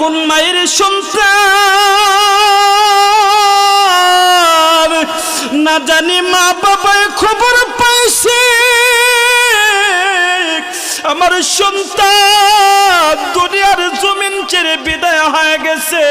কোন মায়ের সন্তান? না জানি মা বাবায় খবর পাইছে। আমার সন্তান দুনিয়ার জমিন ছেড়ে বিদায় হয়ে গেছে।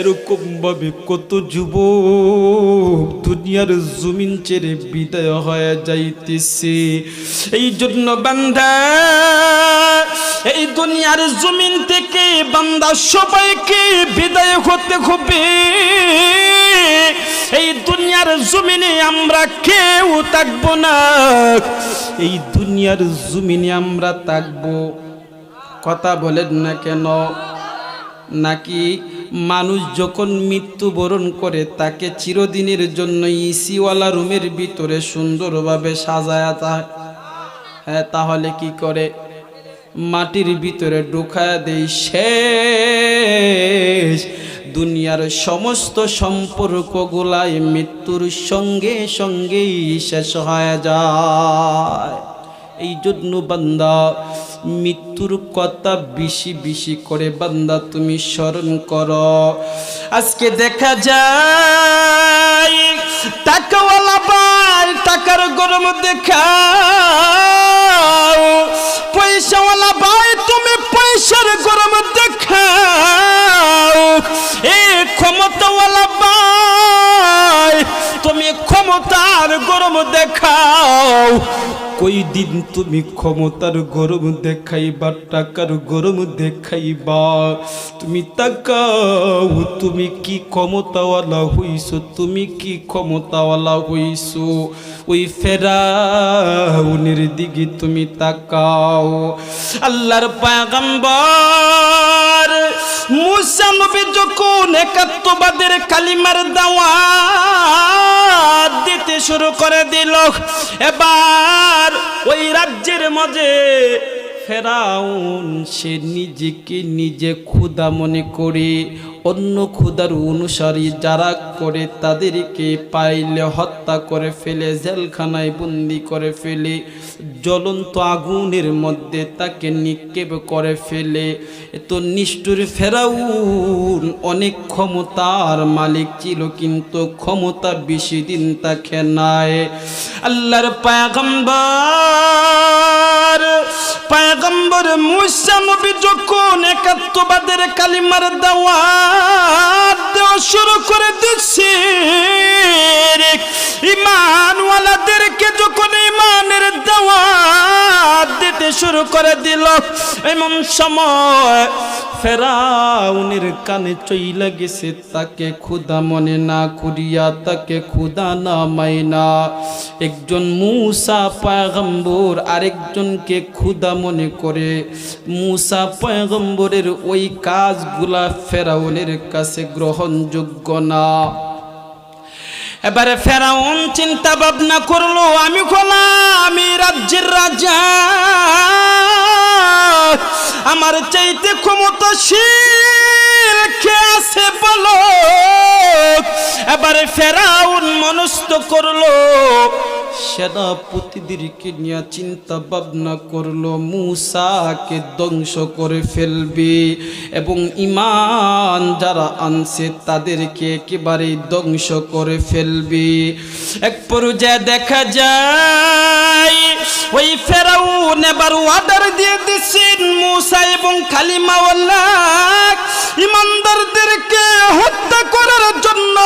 এরকম ভাবে কত যুবক দুনিয়ার জমিন ছেড়ে বিদায় হয়ে যাইতেছে। এই জন্য বান্ধা এই দুনিয়ার জমিন থেকে বান্দা সবাইকে বিদায় হতে হবে। এই দুনিয়ার জমিনে আমরা কেউ থাকব না। এই দুনিয়ার জমিনে আমরা থাকব। কথা বলেন না কেন? নাকি মানুষ যখন মৃত্যুবরণ করে, তাকে চিরদিনের জন্য ইসিওয়ালা রুমের ভিতরে সুন্দরভাবে সাজায়া যায় হ্যাঁ তাহলে কি করে? মাটির ভিতরে ঢুকায়া দেই, শেষ। দুনিয়ার সমস্ত সম্পর্কগুলাই মৃত্যুর সঙ্গে সঙ্গেই শেষ হয়ে যায়। এই জন্য বান্দা মৃত্যুর কথা বেশি বেশি করে বান্দা তুমি স্মরণ করো। আজকে দেখা যায়, টাকাওয়ালা ভাই টাকার গরম দেখাও। পয়সাওয়ালা ভাই তুমি পয়সার গরম দেখাও। এ ক্ষমতাওয়ালা ভাই তুমি ক্ষমতার গরম দেখাও। কই দিন তুমি ক্ষমতার গরম দেখাইবা, টাকার গরম দেখাইবা। তুমি তাকাও, তুমি কি ক্ষমতাওয়ালা হইছো, তুমি কি ক্ষমতাওয়ালা হইছো? ওই ফেরাউনের দিকে তুমি তাকাও। আল্লাহর পায়গাম্বর মুসা নবী যখন একাত্মবাদের কালিমার দাওয়াত দিতে শুরু করে দিল, এবার ওই রাজ্যের মাঝে ফেরাউন সে নিজেকে নিজে ক্ষুদা মনে করে অন্য ক্ষুদার অনুসারী যারা করে তাদেরকে পাইলে হত্যা করে ফেলে, জেলখানায় বন্দি করে ফেলে, জ্বলন্ত আগুনের মধ্যে তাকে নিক্ষেপ করে ফেলে। এত নিষ্ঠুর ফেরাউন, অনেক ক্ষমতার মালিক ছিল কিন্তু ক্ষমতা বেশি দিন তাকে নাই। আল্লাহর পায়গম্বর পায়গম্বর মুসা নবী যখন একাত্মবাদের কালিমার দাওয়াত দেওয়া শুরু করে দিচ্ছে। শুরু করে দিল। এমন সময় ফেরাউনের কানে চইলে গেছে, তাকে ক্ষুদা মনে না করিয়া, তাকে ক্ষুদা না মাইনা একজন মুসা পয়গম্বর আরেকজনকে ক্ষুদা মনে করে। মুসা পয়গম্বরের ওই কাজগুলা ফেরাউনের কাছে গ্রহণযোগ্য না। এবারে ফেরাউন চিন্তা ভাবনা করল, আমি খোলা আমি রাজ্যের রাজা। আমার চাইতে ক্ষমতাশীল কে আছে বলো? এবারে ফেরাউন মনস্থ করল সেনাপতিদেরকে নিয়ে চিন্তা ভাবনা করল, মুসাকে ধ্বংস করে ফেলবে। এবং ইমান যারা আনছে, তাদেরকে একেবারে ধ্বংস করে ফেলবে। এক পর্যায়ে দেখা যায়, ওই ফেরাউন এবার অর্ডার দিয়ে দিচ্ছেন মুসা এবং খালিমাওয়াল্লা ইমানদারদেরকে হত্যা করার জন্য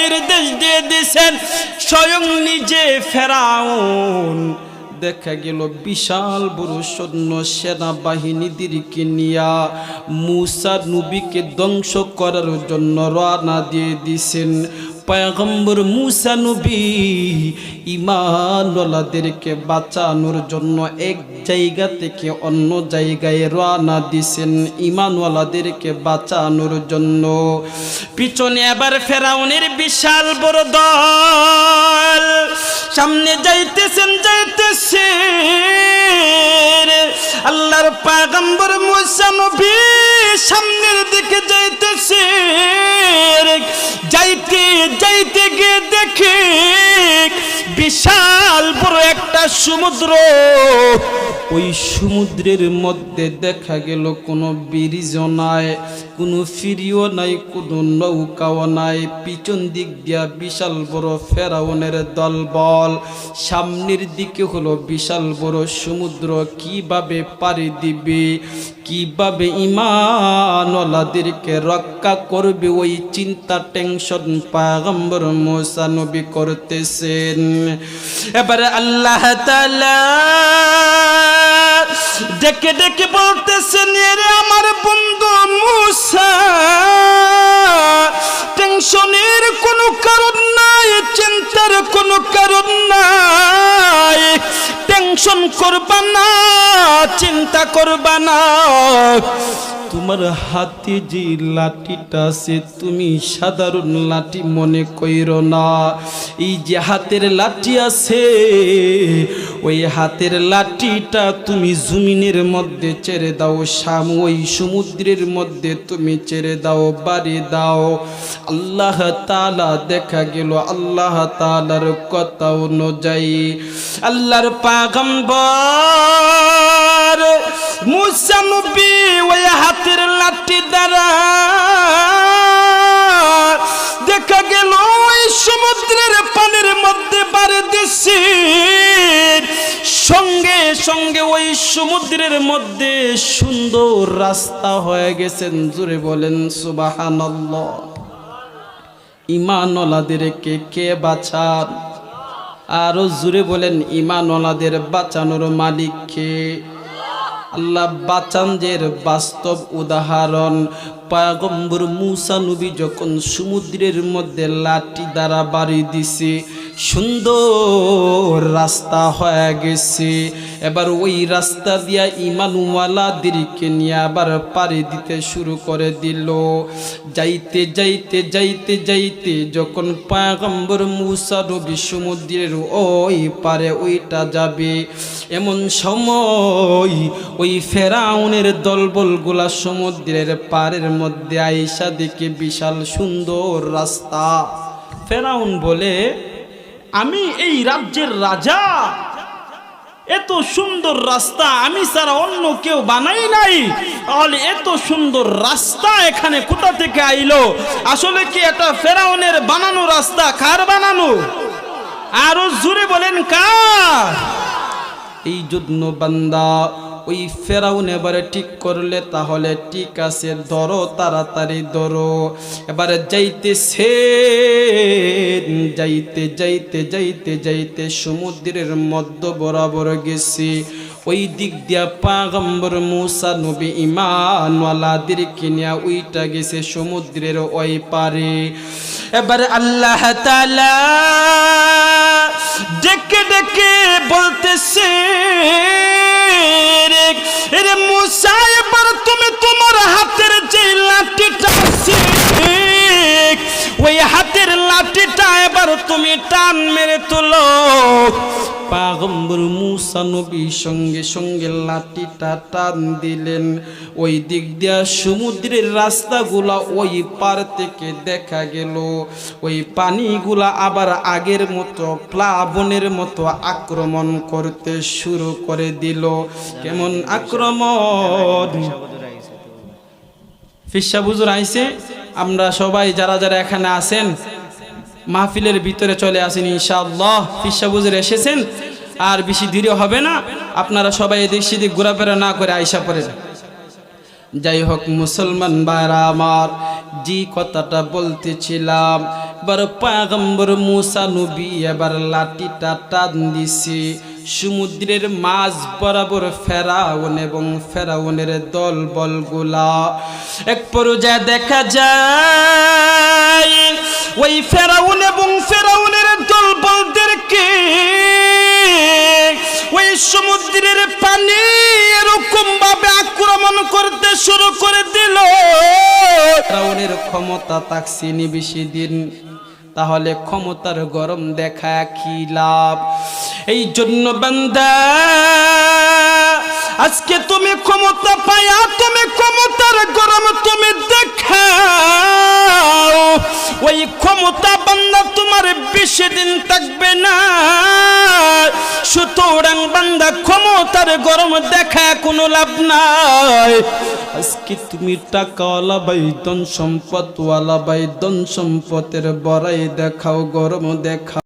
নির্দেশ দিয়ে দিয়েছেন স্বয়ং নিজে ফেরাউন। দেখা গেল বিশাল বড় সৈন্য সেনাবাহিনীদেরকে নিয়া। মুসা নবীকে ধ্বংস করার জন্য রওনা দিয়ে দিছেন। পয়গম্বর মুসা নবী ইমানওয়ালাদেরকে বাঁচানোর জন্য এক জায়গা থেকে অন্য জায়গায় রওনা দিছেন। ইমানওয়ালাদেরকে বাঁচানোর জন্য। পিছনে আবার ফেরাউনের বিশাল বড় দল। সামনে যাইতেছেন যাইতেছেন। আল্লাহর পাগম্বর মুসা নবী। সামনের দিকে যাইতেছে। যাইতে যাইতে গিয়ে দেখে বিশাল একটা সমুদ্র। ওই সমুদ্রের মধ্যে দেখা গেল কোনো ব্রিজও নাই, কোনো ফিরিও নাই, কোনো নৌকাও নাই। পিছন দিক দিয়া বিশাল বড় ফেরাউনের দলবল। সামনের দিকে হলো বিশাল বড় সমুদ্র। কীভাবে পাড়ি দিবে? কীভাবে ইমানওয়ালাদেরকে রক্ষা করবে? ওই চিন্তা, টেনশন, পাগম্বর মোসা নবী করতেছেন। এবারে আল্লাহ তাআলা ডেকে ডেকে বলতেছেন এরে আমার বন্ধু মুসা। টেনশনের কোনো কারণ নাই, চিন্তার কোনো কারণ নাই। টেনশন করবা না, চিন্তা করবা না। তোমার হাতে যে লাঠিটা আছে, তুমি সাধারণ লাঠি মনে কইর না। এই যে হাতের লাঠি আছে, ওই হাতের লাঠিটা তুমি জমিনের মধ্যে ছেড়ে দাও, শাম ওই সমুদ্রের মধ্যে তুমি ছেড়ে দাও, বাড়ি দাও। আল্লাহ তালা দেখা গেল, আল্লাহ তালার কথা অনুযায়ী আল্লাহর পাগম্বর মুসা ওই হাতের লাঠি দ্বারা দেখা গেল, ওই সমুদ্রের পানির মধ্যে বাড়ি দিছি। সঙ্গে সঙ্গে ওই সমুদ্রের মধ্যে সুন্দর রাস্তা হয়ে গেছেন জুড়ে বলেন, সুবাহানল্লাহ। ইমানওয়ালাদেরকে কে বাঁচান? আরও জুড়ে বলেন, ইমানওয়ালাদের বাঁচানোর মালিককে আল্লাহ বাচানদের বাস্তব উদাহরণ। পায়গম্বর মুসা নবী যখন সমুদ্রের মধ্যে লাঠি দ্বারা বাড়ি দিছে সুন্দর রাস্তা হয়ে গেছে। এবার ওই রাস্তা দিয়া ইমানওয়ালাদেরকে নিয়ে আবার পাড়ি দিতে শুরু করে দিল। যাইতে যাইতে যাইতে যাইতে যখন পায়গম্বর মুসা নবী সমুদ্রের ওই পারে ওইটা যাবে, এমন সময় ওই ফেরাউনের দলবলগুলা সমুদ্রের পাড়ের মধ্যে আইসা দেখে বিশাল সুন্দর রাস্তা। ফেরাউন বলে আমি এই রাজ্যের রাজা। এত সুন্দর রাস্তা আমি ছাড়া অন্য কেউ বানাই নাই। তাহলে এত সুন্দর রাস্তা এখানে কোথা থেকে আইলো? আসলে কি এটা ফেরাউনের বানানো রাস্তা? কার বানানো? আরও জুড়ে বলেন কার? এই জন্য বান্দা ওই ফেরাউন এবারে ঠিক করলে তাহলে ঠিক আছে, ধরো তাড়াতাড়ি ধরো। এবারে যাইতেছে যাইতে যাইতে যাইতে যাইতে সমুদ্রের মধ্য বরাবর গেছি। ওই দিক দিয়া পাগম্বর মুসা নবী ইমানওয়ালাদের কিনিয়া ওইটা গেছে সমুদ্রের ওই পারে। এবারে আল্লাহ তালা ডেকে ডেকে বলতেছে রে তুমি টান মেরে তোলো। পাগম্বর মুসা নবী সঙ্গে সঙ্গে লাঠিটা টান দিলেন। ওই দিক দিয়া সমুদ্রের রাস্তাগুলা ওই পার থেকে দেখা গেল। ওই পানিগুলা আবার আগের মতো প্লাবনের মতো আক্রমণ করতে শুরু করে দিল। কেমন আক্রমণ? ফিসা বুজুর আইছে? আমরা সবাই যারা যারা এখানে আছেন মাহফিলের ভিতরে চলে আসেন ইনশাআল্লাহ। ফিসা বুজুর এসেছেন, আর বেশি দেরি হবে না। আপনারা সবাই এদিক সেদিক ঘোরাফেরা না করে আইসা পড়েন। যাই হোক, মুসলমান ভাইরা আমার, যে কথাটা বলতেছিলাম এবার পাগম্বর মুসা নবী এবার লাঠিটা টান দিছে। সমুদ্রের মাঝ বরাবর ফেরাউন এবং ফেরাউনের দল বলগুলা, এক পর্যায়ে দেখা যায় ওই ফেরাউন এবং ফেরাউনের দল বলদেরকে, ওই সমুদ্রের পানি এরকম ভাবে আক্রমণ করতে শুরু করে দিল। ফেরাউনের ক্ষমতা তাকসিনি বেশি দিন, তাহলে ক্ষমতার গরম দেখা কি লাভ? এই জন্য বান্দা, আজকে তুমি ক্ষমতা পায়া, তুমি ক্ষমতার গরম তুমি দেখাও ওই ক্ষমতা বান্দা তোমার বেশি দিন থাকবে না। সুতরাং বান্দা, ক্ষমতার গরম দেখা কোনো লাভ নাই। আজকে তুমি টাকাওয়ালা বাই ধন সম্পদওয়ালা বাই ধন সম্পদের বড়াই দেখাও, গরম দেখা।